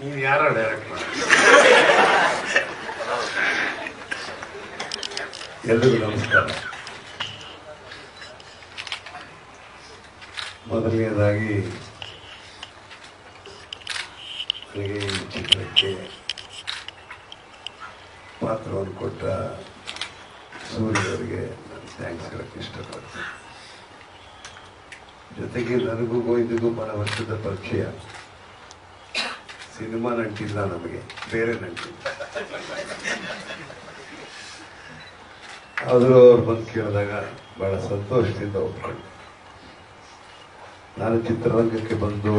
ನೀವು ಯಾರೋ ಡೈರೆಕ್ಟ್ ಮಾಡಿ. ಎಲ್ರಿಗೂ ನಮಸ್ಕಾರ. ಮೊದಲನೇದಾಗಿ, ನನಗೆ ಈ ಚಿತ್ರಕ್ಕೆ ಪಾತ್ರವನ್ನು ಕೊಟ್ಟ ಸೂರ್ಯವರಿಗೆ ನಾನು ಥ್ಯಾಂಕ್ಸ್ ಹೇಳಕ್ಕೆ ಇಷ್ಟಪಡ್ತೀನಿ. ಜೊತೆಗೆ ನನಗೂ ಗೋವಿಂದಿಗೂ ಬಹಳ ವರ್ಷದ ಪರಿಚಯ. ಸಿನಿಮಾ ನಂಟಿಲ್ಲ ನಮಗೆ, ಬೇರೆ ನಂಟಿಲ್ಲ. ಆದರೂ ಅವ್ರು ಬಂದು ಕೇಳಿದಾಗ ಬಹಳ ಸಂತೋಷದಿಂದ ಒಪ್ಕೊಂಡು ನಾನು ಚಿತ್ರರಂಗಕ್ಕೆ ಬಂದು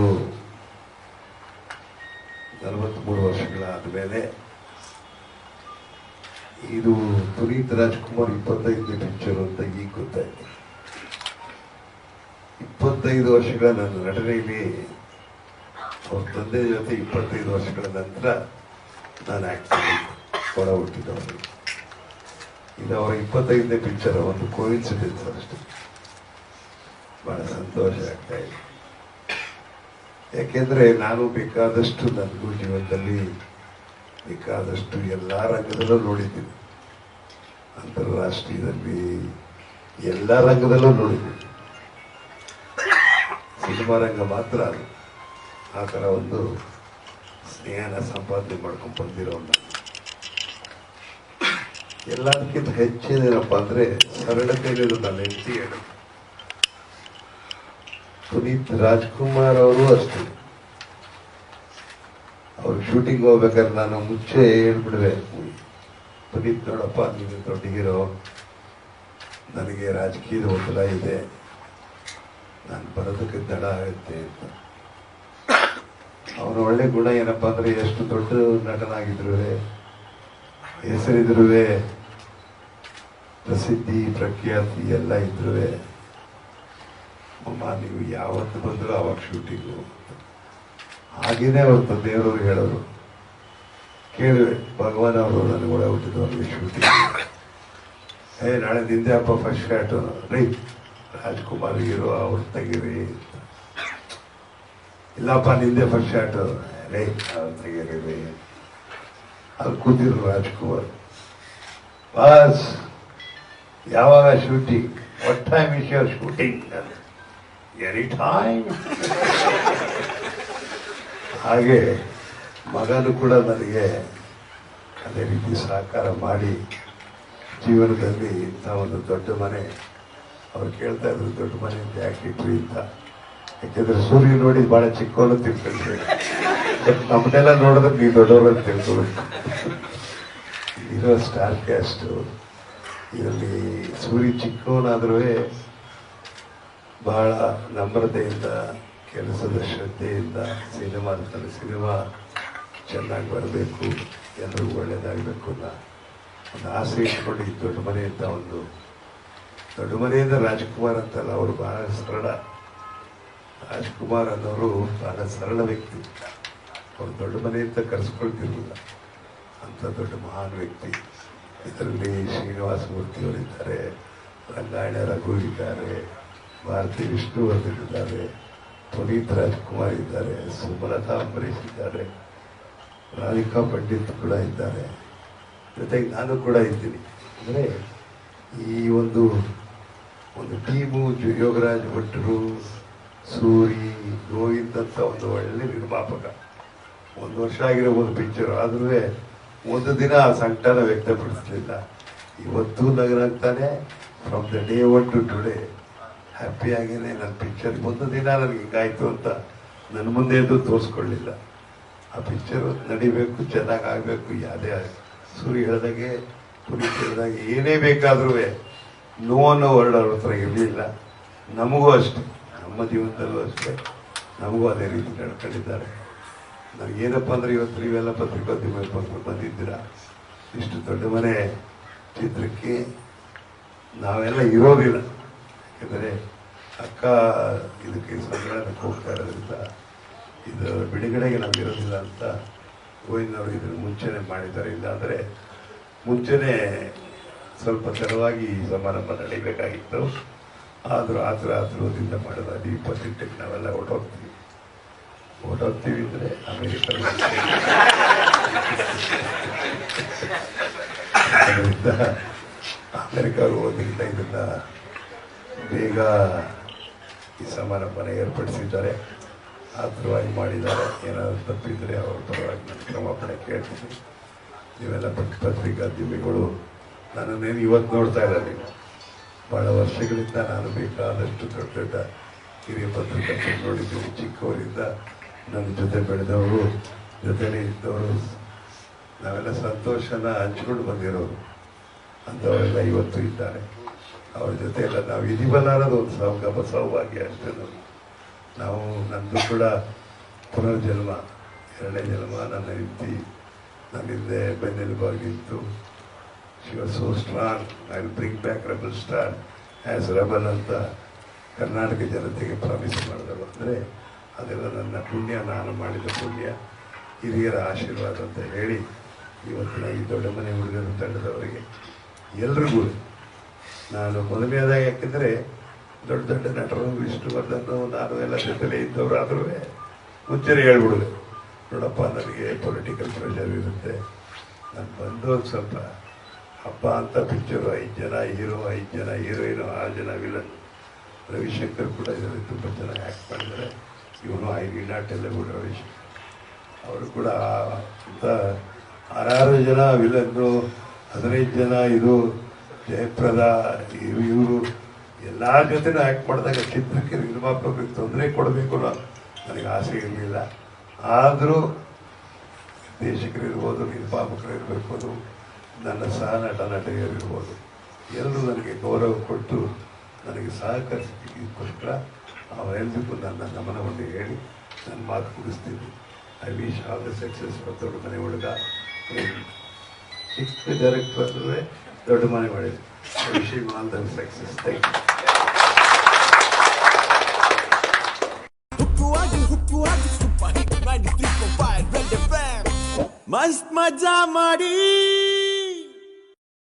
ನಲವತ್ತ್ಮೂರು ವರ್ಷಗಳಾದ ಮೇಲೆ ಇದು ಪುನೀತ್ ರಾಜ್ಕುಮಾರ್ ಇಪ್ಪತ್ತೈದನೇ ಪಿಕ್ಚರ್ ಅಂತ ಇಪ್ಪತ್ತೈದು ವರ್ಷಗಳ ನನ್ನ ನಟನೆಯಲ್ಲಿ ಅವ್ರ ತಂದೆ ಜೊತೆ ಇಪ್ಪತ್ತೈದು ವರ್ಷಗಳ ನಂತರ ನಾನು ಆಕ್ಟಿಂಗ್ ಹೊರ ಹುಟ್ಟಿದವರು ಇದು ಅವರ ಇಪ್ಪತ್ತೈದನೇ ಪಿಕ್ಚರ್ ಒಂದು ಕೋಇನ್ಸಿಡೆನ್ಸ್ ಅಷ್ಟೇ. ಬಹಳ ಸಂತೋಷ ಆಗ್ತಾ ಇದೆ. ಯಾಕೆಂದರೆ ನಾನು ಬೇಕಾದಷ್ಟು ನನಗೂ ಜೀವನದಲ್ಲಿ ಬೇಕಾದಷ್ಟು ಎಲ್ಲ ರಂಗದಲ್ಲೂ ನೋಡಿದ್ದೀನಿ. ಅಂತಾರಾಷ್ಟ್ರೀಯದಲ್ಲಿ ಎಲ್ಲ ರಂಗದಲ್ಲೂ ನೋಡಿದ್ದೀನಿ. ಸಿನಿಮಾ ರಂಗ ಮಾತ್ರ ಆ ಥರ ಒಂದು ಸ್ನೇಹನ ಸಂಪಾದನೆ ಮಾಡ್ಕೊಂಡು ಬಂದಿರೋ ಎಲ್ಲದಕ್ಕಿಂತ ಹೆಚ್ಚಿನೇನಪ್ಪ ಅಂದ್ರೆ ಸರಳತೆ ನನ್ನ ಹೆಂಡತಿ ಹೇಳು. ಪುನೀತ್ ರಾಜ್ಕುಮಾರ್ ಅವರು ಅಷ್ಟೇ. ಅವ್ರು ಶೂಟಿಂಗ್ ಹೋಗ್ಬೇಕಾದ್ರೆ ನಾನು ಮುಂಚೆ ಹೇಳ್ಬಿಡ್ರೆ ಪುನೀತ್ ನೋಡಪ್ಪ ನೀನು ದೊಡ್ಡ ಹೀರೋ ನನಗೆ ರಾಜಕೀಯದ ಒತ್ತಡ ಇದೆ. ನಾನು ಬರೋದಕ್ಕೆ ತಡ ಆಗುತ್ತೆ ಅಂತ. ಅವನ ಒಳ್ಳೆ ಗುಣ ಏನಪ್ಪಾ ಅಂದ್ರೆ ಎಷ್ಟು ದೊಡ್ಡ ನಟನಾಗಿದ್ರು ಹೆಸರಿದ್ರು ಪ್ರಸಿದ್ಧಿ, ಪ್ರಖ್ಯಾತಿ ಎಲ್ಲ ಇದ್ರು ಅಮ್ಮ, ನೀವು ಯಾವತ್ತು ಬಂದರೂ ಅವಾಗ ಶೂಟಿಂಗು ಹಾಗೇನೆ ಅವ್ರ ತಂದೆಯವರು ಹೇಳೋರು. ಕೇಳುವೆ ಭಗವಾನ್ ಅವರು ನನಗೆ ಒಳ ಹುಟ್ಟಿದವ್ರಿಗೆ ಶೂಟಿಂಗ್ ಏ, ನಾಳೆ ನಿಂದೆ ಅಪ್ಪ ಫಸ್ಟ್ ಶಾಟ್ ರೈ ರಾಜ್ಕುಮಾರ್ ಹೀರೋ ಅವ್ರು ತೆಗೀರಿ. ಇಲ್ಲಪ್ಪ, ನಿಂದೆ ಫಸ್ಟ್ ಶಾಟ್ ರೇ ಅವ್ರು ತೆಗೀರಿ ಅಲ್ಲಿ ಕೂತಿದ್ರು ರಾಜ್ಕುಮಾರ್. ಬಾಸ್, ಯಾವಾಗ shooting what time is your shooting any time ಹಾಗೆ ಮಗನು ಕೂಡ ನನಗೆ ಅದೇ ರೀತಿ ಸಹಕಾರ ಮಾಡಿ ಜೀವನದಲ್ಲಿ ಇಂಥ ಒಂದು ದೊಡ್ಡ ಮನೆ ಅವ್ರು ಕೇಳ್ತಾ ಇದ್ರು ದೊಡ್ಡ ಮನೆ ಅಂತ ಯಾಕೆ ಇಟ್ರಿ ಅಂತ ಯಾಕೆಂದ್ರೆ ಸೂರ್ಯ ನೋಡಿ ಬಹಳ ಚಿಕ್ಕವನು ತಿಳ್ಕೊಂಡ್ರಿ. ಬಟ್ ನಮ್ಮನ್ನೆಲ್ಲ ನೋಡಿದ್ರೆ ನೀವು ದೊಡ್ಡವರು ತಿಳ್ಕೊಬೇಕು ಇರೋ ಸ್ಟಾರ್ ಕ್ಯಾಸ್ಟ್ ಇದರಲ್ಲಿ ಸೂರ್ಯ ಚಿಕ್ಕವನಾದ್ರೂ ಬಹಳ ನಮ್ರತೆಯಿಂದ, ಕೆಲಸದ ಶ್ರದ್ಧೆಯಿಂದ ಸಿನಿಮಾ ಅಂತಾರೆ ಸಿನಿಮಾ ಚೆನ್ನಾಗಿ ಬರಬೇಕು ಎಲ್ಲರಿಗೂ ಒಳ್ಳೆಯದಾಗಬೇಕು ಅಂತ ಒಂದು ಆಸೆ ಇಟ್ಕೊಂಡು ಈ ದೊಡ್ಡ ಮನೆಯಿಂದ ಒಂದು ದೊಡ್ಡ ಮನೆಯಿಂದ ರಾಜ್ಕುಮಾರ್ ಅಂತಲ್ಲ, ಅವರು ಬಹಳ ಸರಳ. ರಾಜ್ಕುಮಾರ್ ಅನ್ನೋರು ಬಹಳ ಸರಳ ವ್ಯಕ್ತಿ. ಅವ್ರು ದೊಡ್ಡ ಮನೆಯಿಂದ ಕರೆಸ್ಕೊಳ್ತಿರಲಿಲ್ಲ. ಅಂತ ದೊಡ್ಡ ಮಹಾನ್ ವ್ಯಕ್ತಿ. ಇದರಲ್ಲಿ ಶ್ರೀನಿವಾಸ ಮೂರ್ತಿಯವರಿದ್ದಾರೆ, ರಂಗಾಯಣ ರಘು ಇದ್ದಾರೆ, ಭಾರತಿ ವಿಷ್ಣುವರ್ಧನ್ ಇದ್ದಾರೆ, ಪುನೀತ್ ರಾಜ್ಕುಮಾರ್ ಇದ್ದಾರೆ, ಸುಮಲತಾ ಅಂಬರೀಶ್ ಇದ್ದಾರೆ, ರಾಧಿಕಾ ಪಂಡಿತ್ ಕೂಡ ಇದ್ದಾರೆ. ಜೊತೆಗೆ ನಾನು ಕೂಡ ಇದ್ದೀನಿ. ಅಂದರೆ ಈ ಒಂದು ಜು- ಯೋಗರಾಜ್ ಭಟ್ರು, ಸೂರಿ ಗೋವಿಂದ್ ಅಂತ ಒಂದು ಒಳ್ಳೆ ನಿರ್ಮಾಪಕ. ಒಂದು ವರ್ಷ ಆಗಿರಬಹುದು ಪಿಕ್ಚರ್ ಆದ್ರೂ ಒಂದು ದಿನ ಆ ಸಂಕಟನ ವ್ಯಕ್ತಪಡಿಸ್ಲಿಲ್ಲ. ಇವತ್ತು ನಗನಾಗ್ತಾನೆ from the day one to today ಹ್ಯಾಪಿಯಾಗಿಯೇ ನನ್ನ ಪಿಕ್ಚರ್ ಒಂದು ದಿನ ನನಗೆ ಹಿಂಗಾಯ್ತು ಅಂತ ನನ್ನ ಮುಂದೆ ಎದ್ದು ತೋರಿಸ್ಕೊಳ್ಳಿಲ್ಲ. ಆ ಪಿಕ್ಚರ್ ನಡಿಬೇಕು, ಚೆನ್ನಾಗಿ ಆಗಬೇಕು, ಯಾವುದೇ ಸೂರ್ಯ ಹೇಳ್ದಾಗೆ, ಪುನೀತ್ ಹೇಳ್ದಾಗೆ ಏನೇ ಬೇಕಾದ್ರೂ ನೋ ಅನ್ನೋ ವರ್ಡ್ ಅವ್ರ ಹತ್ರ ಇರಲಿಲ್ಲ. ನಮಗೂ ಅಷ್ಟೆ. ನಮ್ಮ ಜೀವನದಲ್ಲೂ ಅಷ್ಟೇ. ನಮಗೂ ಅದೇ ರೀತಿ ನಡ್ಕೊಂಡಿದ್ದಾರೆ. ನನಗೇನಪ್ಪ ಅಂದರೆ ಇವತ್ತು ನೀವೆಲ್ಲ ಪತ್ರಿಕೋದ್ಯಮ ಬಂದ್ಕೊಂಡು ಬಂದಿದ್ದೀರಾ? ಇಷ್ಟು ದೊಡ್ಡ ಮನೆ ಚಿತ್ರಕ್ಕೆ ನಾವೆಲ್ಲ ಇರೋದಿಲ್ಲ. ಯಾಕಂದರೆ ಅಕ್ಕ ಇದಕ್ಕೆ ಸಂಗ್ರಹಕ್ಕೆ ಹೋಗ್ತಾ ಇರೋದ್ರಿಂದ ಇದು ಬಿಡುಗಡೆಗೆ ನಾವು ಇರೋದಿಲ್ಲ ಅಂತ ಗೋವಿಂದವರು ಇದನ್ನು ಮುಂಚೆನೆ ಮಾಡಿದ್ದಾರೆ. ಇಲ್ಲಾಂದರೆ ಮುಂಚೆನೆ ಸ್ವಲ್ಪ ತಡವಾಗಿ ಸಮಾರಂಭ ನಡೀಬೇಕಾಗಿತ್ತು. ಆದರೂ ಆತರ ಆತುರದಿಂದ ಮಾಡಿದ ಅದು ಇಪ್ಪತ್ತೆಂಟಕ್ಕೆ ನಾವೆಲ್ಲ ಹೊರಟೋಗ್ತೀವಿ ಹೊರಟೋಗ್ತೀವಿ ಅಂದರೆ ಅಮೆರಿಕ ಅದರಿಂದ ಅಮೆರಿಕಾಗೆ ಹೋದ್ರಿಂದ ಇದನ್ನು ಬೇಗ ಈ ಸಮಾರಂಭನ ಏರ್ಪಡಿಸಿದ್ದಾರೆ. ಆತುರವಾಗಿ ಮಾಡಿದ್ದಾರೆ. ಏನಾದರೂ ತಪ್ಪಿದರೆ ಅವ್ರ ಪರವಾಗಿ ನಾನು ಕ್ಷಮಾಪಣೆ ಕೇಳ್ತೀನಿ. ನೀವೆಲ್ಲ ಪತ್- ಪತ್ರಿಕಾದ್ಯಮಿಗಳು ನನ್ನನ್ನೇನು ಇವತ್ತು ನೋಡ್ತಾ ಇಲ್ಲ ನೀವು ಭಾಳ ವರ್ಷಗಳಿಂದ ನಾನು ಬೇಕಾದಷ್ಟು ದೊಡ್ಡ ದೊಡ್ಡ ಹಿರಿಯ ಪತ್ರಕರ್ತರು ನೋಡಿದ್ದೀನಿ. ಚಿಕ್ಕವರಿಂದ ನನ್ನ ಜೊತೆ ಬೆಳೆದವರು, ಜೊತೆಲೇ ಇದ್ದವರು, ನಾವೆಲ್ಲ ಸಂತೋಷನ ಹಂಚ್ಕೊಂಡು ಬಂದಿರೋರು. ಅಂಥವರೆಲ್ಲ ಇವತ್ತು ಇದ್ದಾರೆ. ಅವ್ರ ಜೊತೆ ಎಲ್ಲ ನಾವು ಇದು ಅನ್ನೋದು ಒಂದು ಸೌಗಮ, ಸೌಭಾಗ್ಯ ಅಷ್ಟೇ. ನಾವು, ನಂದು ಕೂಡ ಪುನರ್ಜನ್ಮ, ಎರಡನೇ ಜನ್ಮ ನನ್ನ ಹೆಂಡತಿ ನನ್ನ ಬೆನ್ನೆಲುಬಾಗಿತ್ತು. She was so strong I will back rebel star as rebel ಅಂತ ಕರ್ನಾಟಕ ಜನತೆಗೆ ಪ್ರಾಮಿಸ್ ಮಾಡಿದಳು ಅಂದರೆ ಅದೆಲ್ಲ ನನ್ನ ಪುಣ್ಯ, ನಾನು ಮಾಡಿದ ಪುಣ್ಯ. ಹಿರಿಯರ ಆಶೀರ್ವಾದ ಅಂತ ಹೇಳಿ ಇವತ್ತಿನ ಈ ದೊಡ್ಡ ಮನೆ ಹುಡುಗರ ತಂಡದವರಿಗೆ ಎಲ್ರಿಗೂ ನಾನು ಮೊದಲನೇದಾಗ ಯಾಕೆಂದರೆ ದೊಡ್ಡ ದೊಡ್ಡ ನಟರು ವಿಷ್ಣುವರ್ಧನ್ ನಾನು ಎಲ್ಲ ಜೊತೆಲೇ ಇದ್ದವರು ಆದರೂ ಮುಂಚೆನೇ ಹೇಳ್ಬಿಡುದು. ನೋಡಪ್ಪ, ನನಗೆ ಪೊಲಿಟಿಕಲ್ ಪ್ರೆಷರ್ ಇರುತ್ತೆ. ನಾನು ಬಂದು ಸ್ವಲ್ಪ ಹಬ್ಬ ಅಂತ ಪಿಕ್ಚರು ಐದು ಜನ, ಹೀರೋ ಐದು ಜನ, ಹೀರೋಯಿನು ಆರು ಜನ ವಿಲನ್. ರವಿಶಂಕರ್ ಕೂಡ ಇದರಲ್ಲಿ ತುಂಬ ಚೆನ್ನಾಗಿ ಆ್ಯಕ್ಟ್ ಮಾಡಿದ್ದಾರೆ. ಇವನು ಐ ಎಲ್ಲ ಕೂಡ ರವಿಶಂಕರ್ ಅವರು ಕೂಡ ಅಂತ ಆರಾರು ಜನ ವಿಲನ್ನು ಹದಿನೈದು ಜನ ಇದು ಜಯಪ್ರದ, ಇವರು ಎಲ್ಲ ಜೊತೆನೂ ಆ್ಯಕ್ಟ್ ಮಾಡಿದಾಗ ಚಿತ್ರಕ್ಕೆ ನಿರ್ಮಾಪಕರಿಗೆ ತೊಂದರೆ ಕೊಡಬೇಕು ಅನ್ನೋ ನನಗೆ ಆಸೆ ಇರಲಿಲ್ಲ. ಆದರೂ ನಿರ್ದೇಶಕರು ಇರ್ಬೋದು ನಿರ್ಮಾಪಕರು ಇರಬೇಕು ನನ್ನ ಸಹ ನಟ ನಟಿಯರಿರ್ಬೋದು ಎಲ್ಲರೂ ನನಗೆ ಗೌರವ ಕೊಟ್ಟು ನನಗೆ ಸಹಕರಿಸಿದ್ದಕ್ಕೋಸ್ಕರ ಅವರೆಲ್ಲರಿಗೂ ನನ್ನ ಗಮನವನ್ನು ಹೇಳಿ ನನ್ನ ಮಾತು ಮುಗಿಸ್ತೀನಿ. I wish all the success ದೊಡ್ಡ ಮನೆ ಹುಡುಗ ಸಿಕ್ಸ್ತ್ ಡೈರೆಕ್ಟರ್ ಅಂದರೆ ದೊಡ್ಡ ಮನೆ ಮಾಡಿದೆ I wish all the success thank you ಹುಕ್ಕುವಾಗಿ ಹುಕ್ಕುವಾಗಿ ಸೂಪರ್ ಹಿಟ್ 93.5 ರೆಡ್ ಎಫ್ಎಂ ಮಸ್ತ್ ಮಜಾ ಮಾಡಿ.